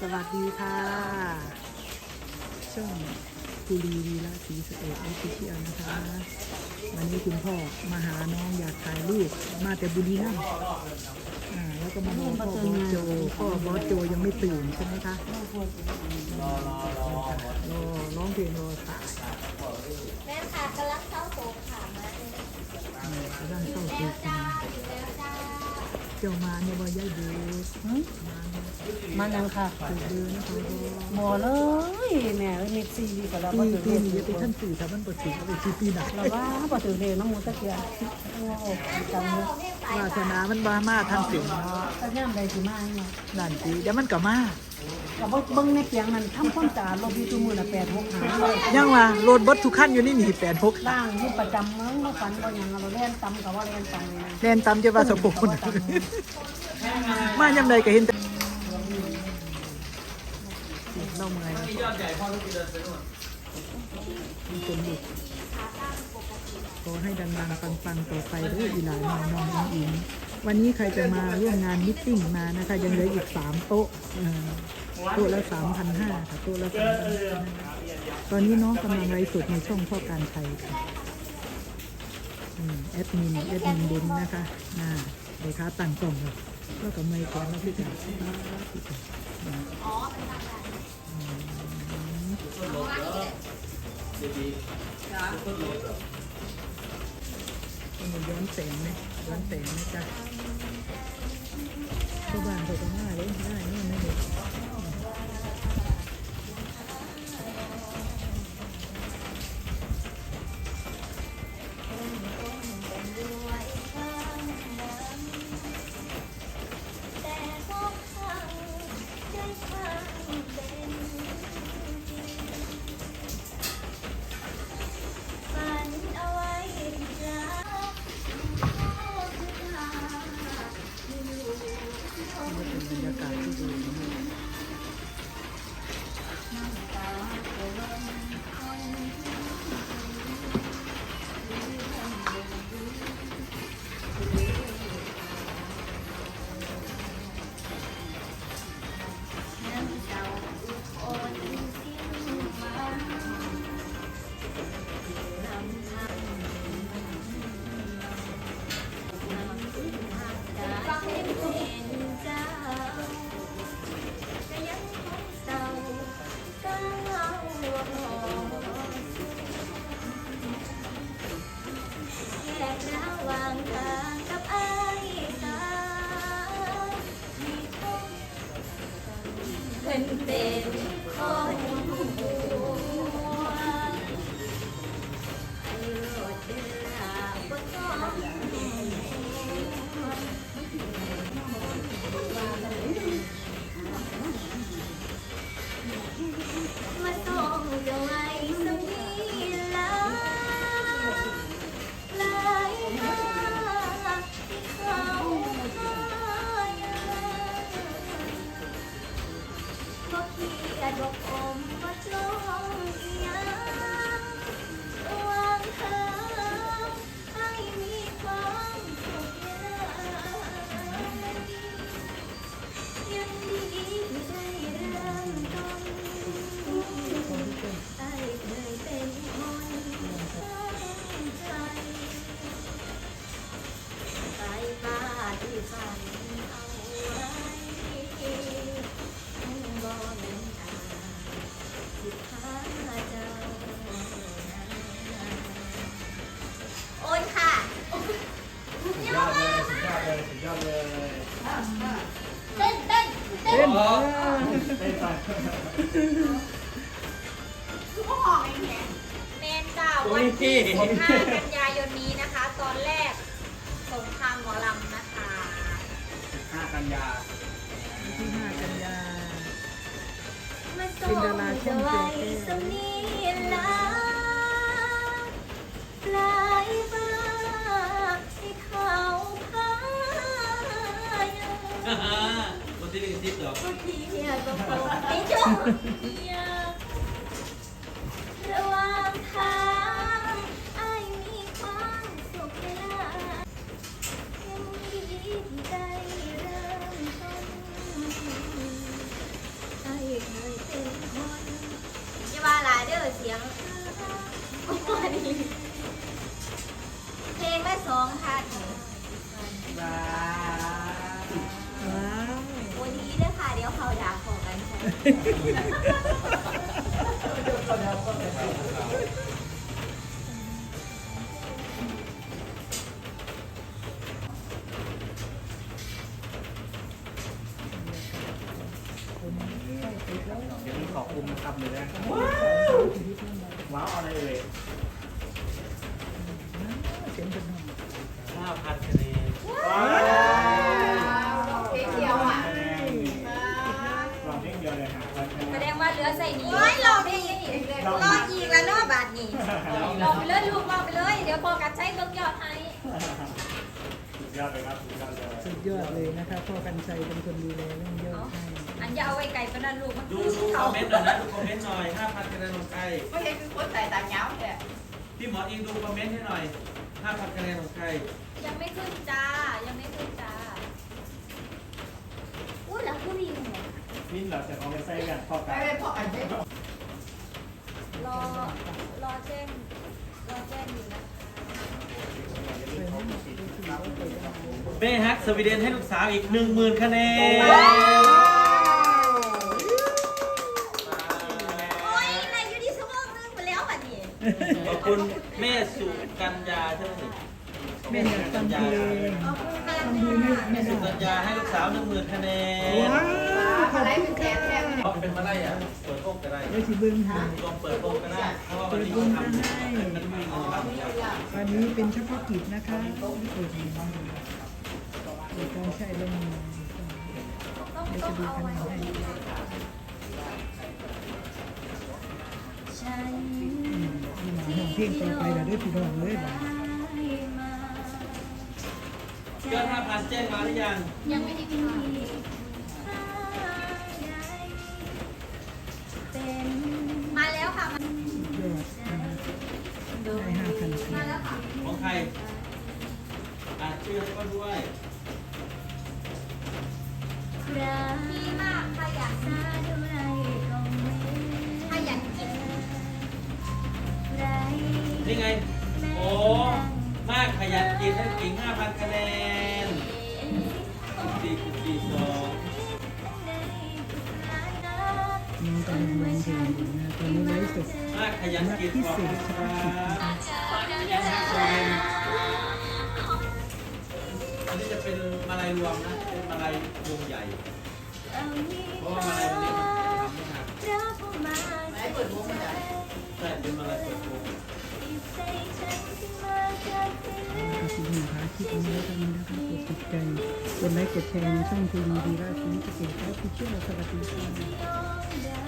สวัสดีค่ะช่องกุลีวีละสีสะเอดออฟฟิเชียลนะคะ วันนี้คุณพ่อมาหาน้องอยากถ่ายรูปมาแต่บุรีรัมย์อ่าแล้วก็มารอพ่อบอสโจพ่อบอสโจยังไม่ตื่นใช่ไหมคะรอร้องเพลงรอสายแม่ค่ะกำลังเข้าโถงค่ะมาเลยอืมกำลังเข้าแล้สู่วจ้าถึงแล้วจ้า เจ้ามาเนี่ยบ่ยายดูหึมันยังค่ะถูกเดินนะเขาบ่เลยแม่เม็ดซีก็แล้วปีบ่ถึงปีเด็นี้จะไปท่านสื่อถ้ามันบ่ถึงก็ไปซื้อปีหนักเราว่าบ่ถึงเด็น้ำมูตะเกียบโอ้โหจำเลยเพลงไปวาสนามันบามาทางถึงเนาะถ้าย่ามใดสิมาเนาะนั่นสิเดี๋ยวมันก็มา ก็บ่เบิ่งในเปียงมันทำความสะอาดลบอยู่ทุกมื้อละ8 6หาเลยยังว่าโหลดเบดทุกขั้นอยู่นี่หนีแปดพกล้างอยู่ประจำมั้งบ่ฝันบ่หยังเราเล่นตำก็ว่าเล่นตำเลยแลนตามจะว่าสมบูรณ์มายังใดก็เห็นแต่เล่าเมื่อยมีคนหยุดขอให้ดังๆปังๆต่อไปด้วยอีหลานน้องน้องอิงอิงวันนี้ใครจะมาร่วมงานมิทติ้งมานะคะ ยังเหลืออีกสามโต๊ะเอ่อโต๊ะละสามพันห้าค่ะต๊ะละสามพันห้าตอนนี้น้องกำลังไลฟ์สดในช่องพ่อการไทยค่ะแอดมินแอดมินเบนนะคะน่าเดี๋ยวค้าตั้งกล่องเลยก็กับไม่แข็งแล้วพี่จ๋าพี่จ๋ามันย้อนแสงไหมย้อนแสงไหมจ๊ะเข้าบ้านเขาก็ง่ายเลยได้นี่นะเด็ก ระหว่ คือพ่อหอมเองเนี่ยเมนจ้าวันที่15กันยายนนี้นะคะ ตอนแรกสงครามหมอลำนะคะ5กันยาที่ห้ากันยามาส่งจะไว้สมีลาปลายฟ้าที่เขาพายามคนที่หนึ่งทิศเหรอก็เพียงก็พบไม่จบระหว่างทางไอ้มีความสุขเวลายังดีที่ได้เริ่มต้นเคยเป็นคน อย่าว่าหลายเด้อเสียงบ่ดีเพล เดี๋ยวนี้ขอคุมนะครับเลยนะว้าวอะไรเอ่ยเสียงเป็นห้องห้าพันคะแนนว้าว เพลงเดียวอะ ลองเพลงเดียวเลยฮะวันนี้ แสดงว่าเหลือใส่นี้ไม่รอพี่รออีกแล้วเนาะบาทนี้รอไปเลยลูกรอไปเลย เดี๋ยวพอกัดใช้เบิกยอดให้ สุด ยอดเลยครับสุดยอดเลยสุดยอดเลยนะคะพ่อกันชัยเป็นคนดูแลเรื่องยอดให้อันอย่าเอาไว้ไกลปานนั้นลูกมันดูดูคอมเมนต์หน่อยนะดูคอมเมนต์หน่อย5,000คะแนนของใครไม่ใช่คือคนใส่ตาเงาแต่พี่หมออิงดูคอมเมนต์ให้หน่อย5,000คะแนนของใครยังไม่ขึ้นจ้ายังไม่ขึ้นจ้าอู้แล้วผู้ดีเนี่ยมิ้นเราจะเอาไปใส่กันพอกัไม่นได้เพราะอันนี้รอรอแจ้งรอแจ้งอยู่นะคะ เบ้ฮักสวีเดนให้ลูกสาวอีก10,000คะแนนโอ้ยนายอยู่ที่สมองนึงไปแล้วบัดนี้ขอบคุณแม่สุกัญญาใช่ไหมแม่อยากฟังเพลงขอบคุณค่ะฟังเพลงให้แม่สุหน่กัอยญญาให้ลูกสาว10,000คะแนนว้าวขอ เพราะเป็นมาได้อะเปิดโลกก็ได้เดี๋ยวสิเบิ้งให้ลองเปิดโลกก็ได้เพราะว่าวันนี้เขาทำมันมีเงินครับวันนี้เป็นเฉพาะกิจนะคะเปิดเปิดการใช้เรื่องนี้ต้องเดี๋ยวต้อจะงดูเอาคะแนไว้นให้ฉันอืมพี่น้องห้องเพลงต่อไปแล้วเด้วยพี่น้องเลยบ่ามาเกิน5,000แจ้งมาหรือยังยังไม่ได้กินเป็น รอ่านชื่อให้ก็ด้วยดีมากขยันขยันกินนี่ไง โอ้ มากขยันกินให้กิ่ง5,000คะแนน กำลังร้องเพลงอยู่นะตอนนี้ไลฟ์สดมากขยันกินพิขอบเศคุณษคเฉรัพาะกิจะคะบอันนี้จะเป็นมาลัยรวมนะ เป็นมาลัยวงใหญ่ เพราะว่ามาลัยวันนี้มันทำไม่หนักไม่เปิดวงมันจะใช่เป็นมาลัยเปิดวงก็คือหนึ่งค่ะคลิปนี้แล้วกันะคะกดติดใจกดไลค์กดแชร์ในช่องทีวีดีราชีวิตเกษตรและผู้เชี่ยวสวัสดีค่ะ